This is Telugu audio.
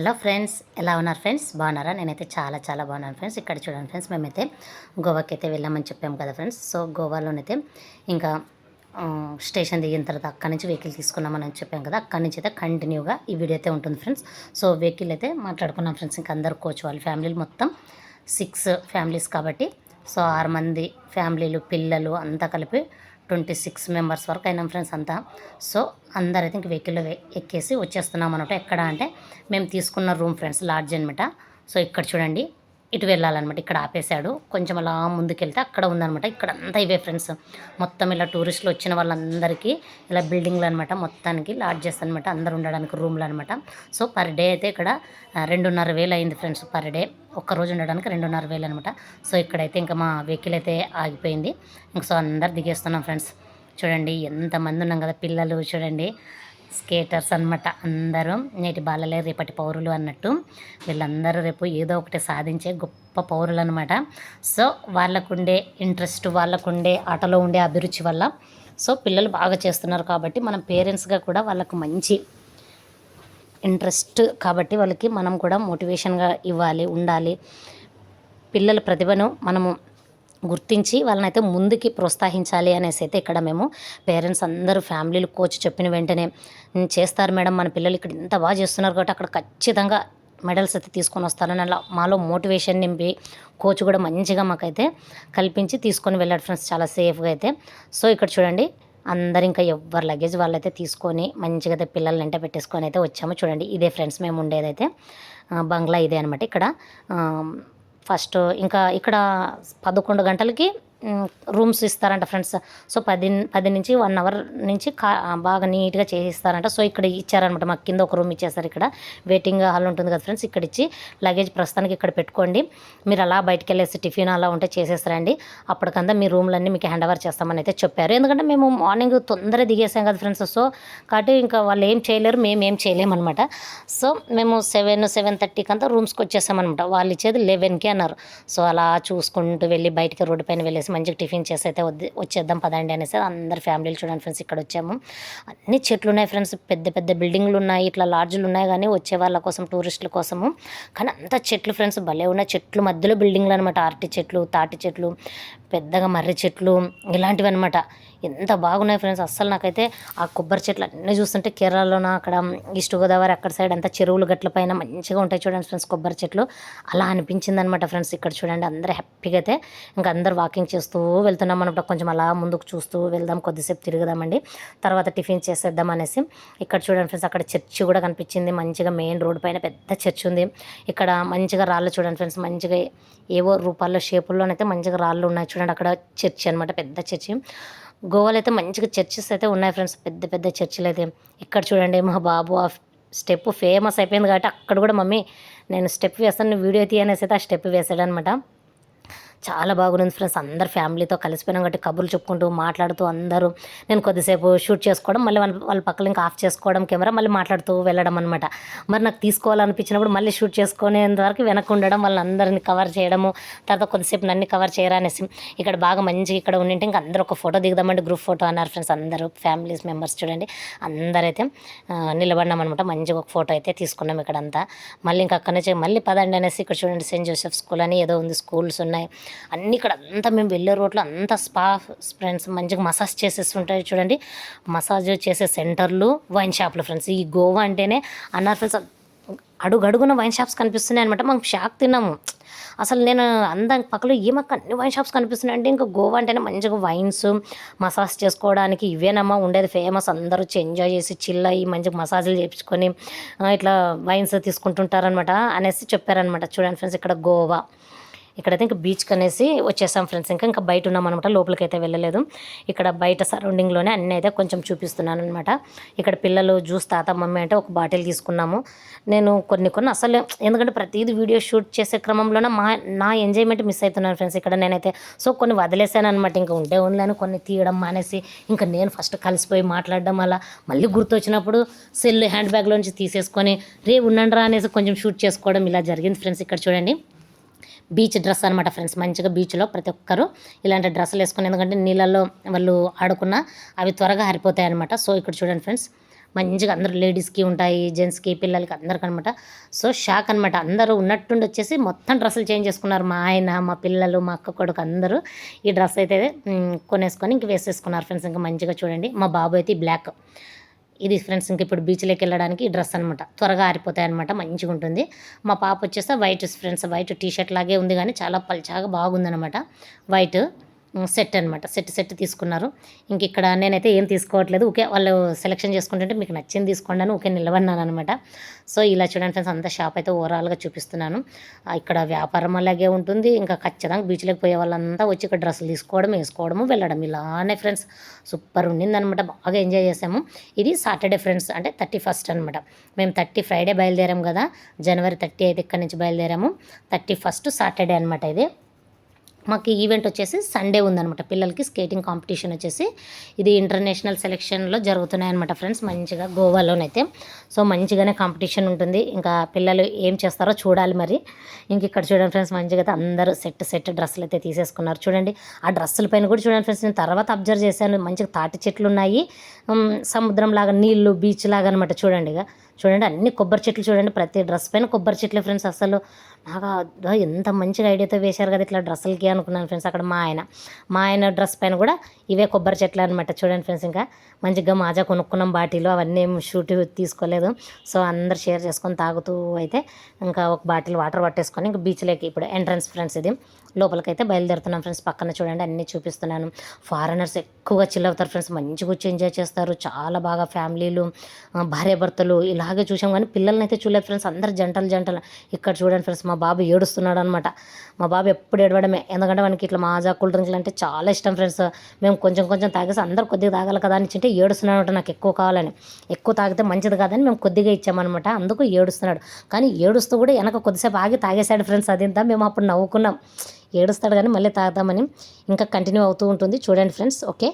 హలో ఫ్రెండ్స్ ఎలా ఉన్నారు ఫ్రెండ్స్? బాగున్నారా? నేనైతే చాలా చాలా బాగున్నాను ఫ్రెండ్స్. ఇక్కడ చూడండి ఫ్రెండ్స్ మేమైతే గోవాకి అయితే వెళ్ళామని చెప్పాము కదా ఫ్రెండ్స్. సో గోవాలోనైతే ఇంకా స్టేషన్ దిగిన తర్వాత అక్కడి నుంచి వెహికల్ తీసుకున్నామని చెప్పాం కదా అక్కడి నుంచి అయితే కంటిన్యూగా ఈ వీడియో అయితే ఉంటుంది ఫ్రెండ్స్. సో వెహికల్ అయితే మాట్లాడుకున్నాం ఫ్రెండ్స్. ఇంకా అందరు కోచ్ వాళ్ళ ఫ్యామిలీలు మొత్తం సిక్స్ ఫ్యామిలీస్ కాబట్టి. సో ఆరు మంది ఫ్యామిలీలు పిల్లలు అంతా కలిపి ట్వంటీ సిక్స్ మెంబర్స్ వరకు అయినాం ఫ్రెండ్స్ అంతా. సో అందరైతే ఇంక వెహికల్లో ఎక్కేసి వచ్చేస్తున్నాం అనమాట. ఎక్కడ అంటే మేము తీసుకున్న రూమ్ ఫ్రెండ్స్ లాడ్జ్ అనమాట సో ఇక్కడ చూడండి. ఇటు వెళ్ళాలన్నమాట. ఇక్కడ ఆపేశాడు. కొంచెం అలా ముందుకెళ్తే అక్కడ ఉందనమాట ఇక్కడ అంతా ఇవే ఫ్రెండ్స్. మొత్తం ఇలా టూరిస్టులు వచ్చిన వాళ్ళందరికీ ఇలా బిల్డింగ్లు అనమాట మొత్తానికి లాడ్జెస్ అనమాట అందరు ఉండడానికి రూమ్లు అనమాట సో పర్ డే అయితే ఇక్కడ రెండున్నర వేలు అయింది ఫ్రెండ్స్ పర్ డే. ఒక్క రోజు ఉండడానికి రెండున్నర వేలు అనమాట సో ఇక్కడైతే ఇంకా మా వెహికల్ అయితే ఆగిపోయింది. ఇంక సో అందరు దిగేస్తున్నాం ఫ్రెండ్స్. చూడండి ఎంతమంది ఉన్నాం కదా పిల్లలు. చూడండి స్కేటర్స్ అన్నమాట. అందరూ నేటి బాలలే రేపటి పౌరులు అన్నట్టు. వీళ్ళందరూ రేపు ఏదో ఒకటి సాధించే గొప్ప పౌరులు అనమాట సో వాళ్ళకుండే ఇంట్రెస్ట్ వాళ్ళకుండే ఆటలో ఉండే అభిరుచి వల్ల సో పిల్లలు బాగా చేస్తున్నారు కాబట్టి మనం పేరెంట్స్గా కూడా వాళ్ళకు మంచి ఇంట్రెస్ట్ కాబట్టి వాళ్ళకి మనం కూడా మోటివేషన్గా ఇవ్వాలి ఉండాలి. పిల్లల ప్రతిభను మనము గుర్తించి వాళ్ళనైతే ముందుకి ప్రోత్సహించాలి అనేసి అయితే ఇక్కడ మేము పేరెంట్స్ అందరూ ఫ్యామిలీలు కోచ్ చెప్పిన వెంటనే చేస్తారు మేడం మన పిల్లలు ఇక్కడ ఇంత బాగా చేస్తున్నారు కాబట్టి అక్కడ ఖచ్చితంగా మెడల్స్ అయితే తీసుకొని వస్తారని అలా మాలో మోటివేషన్ నింపి కోచ్ కూడా మంచిగా మాకైతే కల్పించి తీసుకొని వెళ్ళాడు ఫ్రెండ్స్ చాలా సేఫ్గా అయితే. సో ఇక్కడ చూడండి అందరు ఇంకా ఎవరి లగేజ్ వాళ్ళైతే తీసుకొని మంచిగా అయితే పిల్లల్ని వెంట పెట్టేసుకొని అయితే వచ్చాము. చూడండి ఇదే ఫ్రెండ్స్ మేము ఉండేదైతే బంగ్లా ఇదే అనమాట ఇక్కడ. ఫస్ట్ ఇంకా ఇక్కడ పదకొండు గంటలకి రూమ్స్ ఇస్తారంట ఫ్రెండ్స్. సో పది పది నుంచి వన్ అవర్ నుంచి కా బాగా నీట్గా చేసిస్తారంట. సో ఇక్కడ ఇచ్చారనమాట మాకు కింద ఒక రూమ్ ఇచ్చేస్తారు ఇక్కడ. వెయిటింగ్ హాల్ ఉంటుంది కదా ఫ్రెండ్స్ ఇక్కడ ఇచ్చి లగేజ్ ప్రస్తుతానికి ఇక్కడ పెట్టుకోండి. మీరు అలా బయటకు వెళ్ళేసి టిఫిన్ అలా ఉంటే చేసేస్తారండి. అప్పటికంతా మీ రూమ్లన్నీ మీకు హ్యాండ్ ఓవర్ చేస్తామని అయితే చెప్పారు. ఎందుకంటే మేము మార్నింగ్ తొందరగా దిగేసాం కదా ఫ్రెండ్స్. సో కాబట్టి ఇంకా వాళ్ళు ఏం చేయలేరు మేము ఏం చేయలేమన్నమాట. సో మేము సెవెన్ సెవెన్ థర్టీకి అంతా రూమ్స్కి వచ్చేసామన్నమాట. వాళ్ళు ఇచ్చేది లెవెన్కి అన్నారు. సో అలా చూసుకుంటూ వెళ్ళి బయటికి రోడ్డు పైన వెళ్ళేసి మంచిగా టిఫిన్ చేసి అయితే వచ్చేద్దాం పదండి అనేసి అందరు ఫ్యామిలీలు చూడండి ఫ్రెండ్స్ ఇక్కడ వచ్చాము. అన్ని చెట్లు ఉన్నాయి ఫ్రెండ్స్ పెద్ద పెద్ద బిల్డింగ్లు ఉన్నాయి ఇట్లా లాడ్జ్లు ఉన్నాయి కానీ వచ్చే వాళ్ళ కోసం టూరిస్టుల కోసము. కానీ అంత చెట్లు ఫ్రెండ్స్ భలే ఉన్నాయి. చెట్లు మధ్యలో బిల్డింగ్లు అనమాట అరటి చెట్లు తాటి చెట్లు పెద్దగా మర్రి చెట్లు ఇలాంటివి అనమాట ఎంత బాగున్నాయి ఫ్రెండ్స్. అస్సలు నాకైతే ఆ కొబ్బరి చెట్లు అన్నీ చూస్తుంటే కేరళలోన అక్కడ ఈస్ట్ గోదావరి అక్కడ సైడ్ అంతా చెరువులు గట్ల పైన మంచిగా ఉంటాయి చూడండి ఫ్రెండ్స్ కొబ్బరి చెట్లు. అలా అనిపించింది అనమాట ఫ్రెండ్స్ ఇక్కడ చూడండి. అందరూ హ్యాపీగా అయితే ఇంకా అందరు వాకింగ్ చేస్తూ వెళ్తున్నాం అనమాట కొంచెం అలా ముందుకు చూస్తూ వెళ్దాం కొద్దిసేపు తిరుగుదామండి. తర్వాత టిఫిన్ చేసేద్దాం అనేసి ఇక్కడ చూడండి ఫ్రెండ్స్ అక్కడ చర్చి కూడా కనిపించింది. మంచిగా మెయిన్ రోడ్ పైన పెద్ద చర్చ్ ఉంది. ఇక్కడ మంచిగా రాళ్ళు చూడండి ఫ్రెండ్స్ మంచిగా ఏవో రూపాల్లో షేపుల్లోనైతే మంచిగా రాళ్ళు ఉన్నాయి చూడండి. అక్కడ చర్చి అనమాట పెద్ద చర్చి. గోవాలో అయితే మంచిగా చర్చెస్ అయితే ఉన్నాయి ఫ్రెండ్స్ పెద్ద పెద్ద చర్చిలు అయితే. ఇక్కడ చూడండి మా బాబు ఆ స్టెప్ ఫేమస్ అయిపోయింది కాబట్టి అక్కడ కూడా మమ్మీ నేను స్టెప్ వేస్తాను వీడియో తీయనేసి అయితే ఆ స్టెప్ వేసాడు అనమాట చాలా బాగుంది ఫ్రెండ్స్ అందరు ఫ్యామిలీతో కలిసిపోయినాం కాబట్టి కబుర్లు చెప్పుకుంటూ మాట్లాడుతూ అందరూ నేను కొద్దిసేపు షూట్ చేసుకోవడం మళ్ళీ వాళ్ళ వాళ్ళ పక్కన ఇంకా ఆఫ్ చేసుకోవడం కెమెరా మళ్ళీ మాట్లాడుతూ వెళ్ళడం అనమాట మరి నాకు తీసుకోవాలనిపించినప్పుడు మళ్ళీ షూట్ చేసుకునేంత వరకు వెనక్కి ఉండడం వాళ్ళందరిని కవర్ చేయడము తర్వాత కొద్దిసేపు నన్ను కవర్ చేయరా అనేసి ఇక్కడ బాగా మంచిగా ఇక్కడ ఉండింటే ఇంకా అందరూ ఒక ఫోటో దిగుదామండి గ్రూప్ ఫోటో అన్నారు ఫ్రెండ్స్ అందరూ ఫ్యామిలీస్ మెంబర్స్ చూడండి. అందరైతే నిలబడినాం అనమాట మంచిగా ఒక ఫోటో అయితే తీసుకున్నాం ఇక్కడంతా. మళ్ళీ ఇంకా అక్కడ నుంచి మళ్ళీ పదండి అనేసి ఇక్కడ చూడండి సెయింట్ జోసెఫ్ స్కూల్ అని ఏదో ఉంది స్కూల్స్ ఉన్నాయి. అన్నీ ఇక్కడ అంతా మేము వెళ్ళే రోడ్లో అంతా స్పా ఫ్రెండ్స్ మంచిగా మసాజ్ చేసేసి ఉంటాయి చూడండి. మసాజ్ చేసే సెంటర్లు వైన్ షాప్లు ఫ్రెండ్స్. ఈ గోవా అంటేనే అన్నారు ఫ్రెండ్స్ అడుగడుగున వైన్ షాప్స్ కనిపిస్తున్నాయి అనమాట మనం షాక్ తిన్నాము. అసలు నేను అంద పక్కలో ఏమక్క అన్ని వైన్ షాప్స్ కనిపిస్తున్నాయి అంటే ఇంకా గోవా అంటేనే మంచిగా వైన్స్ మసాజ్ చేసుకోవడానికి ఇవేనమ్మా ఉండేది ఫేమస్. అందరూ వచ్చి ఎంజాయ్ చేసి చిల్ అయ్యి మంచిగా మసాజులు చేయించుకొని ఇట్లా వైన్స్ తీసుకుంటుంటారనమాట అనేసి చెప్పారనమాట చూడండి ఫ్రెండ్స్ ఇక్కడ గోవా. ఇక్కడైతే ఇంకా బీచ్కి అనేసి వచ్చేసాం ఫ్రెండ్స్. ఇంకా ఇంకా బయట ఉన్నాం అనమాట లోపలికి అయితే వెళ్ళలేదు. ఇక్కడ బయట సరౌండింగ్లోనే అన్నీ అయితే కొంచెం చూపిస్తున్నాను అనమాట ఇక్కడ పిల్లలు జ్యూస్ తాత మమ్మీ అంటే ఒక బాటిల్ తీసుకున్నాము. నేను కొన్ని కొన్ని అసలు ఎందుకంటే ప్రతిదీ వీడియో షూట్ చేసే క్రమంలోనే మా నా ఎంజాయ్మెంట్ మిస్ అవుతున్నాను ఫ్రెండ్స్. ఇక్కడ నేనైతే సో కొన్ని వదిలేసాను అనమాట ఇంకా ఉండే ఉండలేను కొన్ని తీయడం మానేసి ఇంకా నేను ఫస్ట్ కలిసిపోయి మాట్లాడడం అలా మళ్ళీ గుర్తొచ్చినప్పుడు సెల్ హ్యాండ్ బ్యాగ్లోంచి తీసేసుకొని రే ఉండండి రా అనేసి కొంచెం షూట్ చేసుకోవడం ఇలా జరిగింది ఫ్రెండ్స్. ఇక్కడ చూడండి. బీచ్ డ్రెస్ అనమాట ఫ్రెండ్స్. మంచిగా బీచ్లో ప్రతి ఒక్కరు ఇలాంటి డ్రెస్సులు వేసుకుని ఎందుకంటే నీళ్ళల్లో వాళ్ళు ఆడుకున్న అవి త్వరగా ఆరిపోతాయి అనమాట సో ఇక్కడ చూడండి ఫ్రెండ్స్ మంచిగా అందరూ లేడీస్కి ఉంటాయి జెంట్స్కి పిల్లలకి అందరికి అనమాట సో షాక్ అనమాట అందరూ ఉన్నట్టుండి వచ్చేసి మొత్తం డ్రెస్సులు చేంజ్ చేసుకున్నారు. మా ఆయన మా పిల్లలు మా అక్క కొడుకు అందరూ ఈ డ్రెస్ అయితే కొనేసుకొని ఇంక వేసేసుకున్నారు ఫ్రెండ్స్. ఇంకా మంచిగా చూడండి. మా బాబు అయితే బ్లాక్. ఇది ఫ్రెండ్స్ ఇంక ఇప్పుడు బీచ్లోకి వెళ్ళడానికి ఈ డ్రెస్ అనమాట త్వరగా ఆరిపోతాయి అనమాట మంచిగా ఉంటుంది. మా పాప వచ్చేసి white friends white T shirt లాగే ఉంది కానీ చాలా పల్చాగా బాగుందనమాట వైట్ సెట్ అనమాట సెట్ సెట్ తీసుకున్నారు. ఇంక ఇక్కడ నేనైతే ఏం తీసుకోవట్లేదు. ఓకే వాళ్ళు సెలెక్షన్ చేసుకుంటుంటే మీకు నచ్చింది తీసుకోండి అని ఓకే నిలబడినాను అనమాట సో ఇలా చూడండి ఫ్రెండ్స్ అంత షాప్ అయితే ఓవరాల్గా చూపిస్తున్నాను. ఇక్కడ వ్యాపారం అలాగే ఉంటుంది. ఇంకా ఖచ్చితంగా బీచ్లోకి పోయే వాళ్ళంతా వచ్చి ఇక్కడ డ్రెస్సులు తీసుకోవడం వేసుకోవడము వెళ్ళడం ఇలానే ఫ్రెండ్స్ సూపర్ ఉండిందనమాట బాగా ఎంజాయ్ చేసాము. ఇది సాటర్డే ఫ్రెండ్స్ అంటే థర్టీ ఫస్ట్ అనమాట మేము థర్టీ ఫ్రైడే బయలుదేరాము కదా. జనవరి థర్టీ అయితే ఇక్కడ నుంచి బయలుదేరాము. థర్టీ ఫస్ట్ సాటర్డే అనమాట ఇది. మాకు ఈవెంట్ వచ్చేసి సండే ఉందనమాట పిల్లలకి స్కేటింగ్ కాంపిటీషన్ వచ్చేసి ఇది ఇంటర్నేషనల్ సెలెక్షన్లో జరుగుతున్నాయి అనమాట ఫ్రెండ్స్. మంచిగా గోవాలోనైతే. సో మంచిగానే కాంపిటీషన్ ఉంటుంది. ఇంకా పిల్లలు ఏం చేస్తారో చూడాలి మరి. ఇంక ఇక్కడ చూడండి ఫ్రెండ్స్ మంచిగా అయితే అందరూ సెట్ సెట్ డ్రెస్సులు అయితే తీసేసుకున్నారు. చూడండి ఆ డ్రెస్సుల పైన కూడా చూడండి ఫ్రెండ్స్ నేను తర్వాత అబ్జర్వ్ చేశాను. మంచిగా తాటి చెట్లు ఉన్నాయి. సముద్రం లాగా నీళ్ళు బీచ్ లాగా అనమాట చూడండి ఇక. చూడండి అన్ని కొబ్బరి చెట్లు చూడండి ప్రతి డ్రెస్ పైన కొబ్బరి చెట్లు ఫ్రెండ్స్ అసలు నాకు ఎంత మంచిగా ఐడియాతో వేశారు కదా ఇట్లా డ్రెస్సులకి అనుకున్నాను ఫ్రెండ్స్ అక్కడ మా ఆయన మా ఆయన డ్రెస్ పైన కూడా ఇవే కొబ్బరి చెట్లు అనమాట చూడండి ఫ్రెండ్స్ ఇంకా మంచిగా మాజా కొనుక్కున్నాం బాటిల్ అవన్నీ షూట్ తీసుకోలేదు. సో అందరు షేర్ చేసుకొని తాగుతూ అయితే ఇంకా ఒక బాటిల్ వాటర్ పట్టేసుకొని ఇంకా బీచ్లోకి ఇప్పుడు ఎంట్రన్స్ ఫ్రెండ్స్ ఇది. లోపలికైతే బయలుదేరుతున్నాం ఫ్రెండ్స్. పక్కన చూడండి అన్నీ చూపిస్తున్నాను. ఫారినర్స్ ఎక్కువగా చిల్ అవుతారు ఫ్రెండ్స్. మంచిగా వచ్చి ఎంజాయ్ చేస్తారు. చాలా బాగా ఫ్యామిలీలు భార్యాభర్తలు ఇలాగే చూసాం. కానీ పిల్లల్ని అయితే చూడలేదు ఫ్రెండ్స్. అందరు జంటలు జంటలు. ఇక్కడ చూడండి ఫ్రెండ్స్ మా బాబు ఏడుస్తున్నాడు అనమాట మా బాబు ఎప్పుడు ఏడవడమే. ఎందుకంటే మనకి ఇట్లా మాజా కూల్ డ్రింక్లు అంటే చాలా ఇష్టం ఫ్రెండ్స్. మేము కొంచెం కొంచెం తాగేసి అందరు కొద్దిగా తాగాలి కదా అని చింటే ఏడుస్తున్నాడు నాకు ఎక్కువ కావాలని. ఎక్కువ తాగితే మంచిది కాదని మేము కొద్దిగా ఇచ్చామన్నమాట. అందుకు ఏడుస్తున్నాడు. కానీ ఏడుస్తూ కూడా వెనక కొద్దిసేపు ఆగి తాగేశాడు ఫ్రెండ్స్. అదింతా మేము అప్పుడు నవ్వుకున్నాం. ఏడుస్తాడు కానీ మళ్ళీ తాగుదామని ఇంకా కంటిన్యూ అవుతూ ఉంటుంది. చూడండి ఫ్రెండ్స్ ఓకే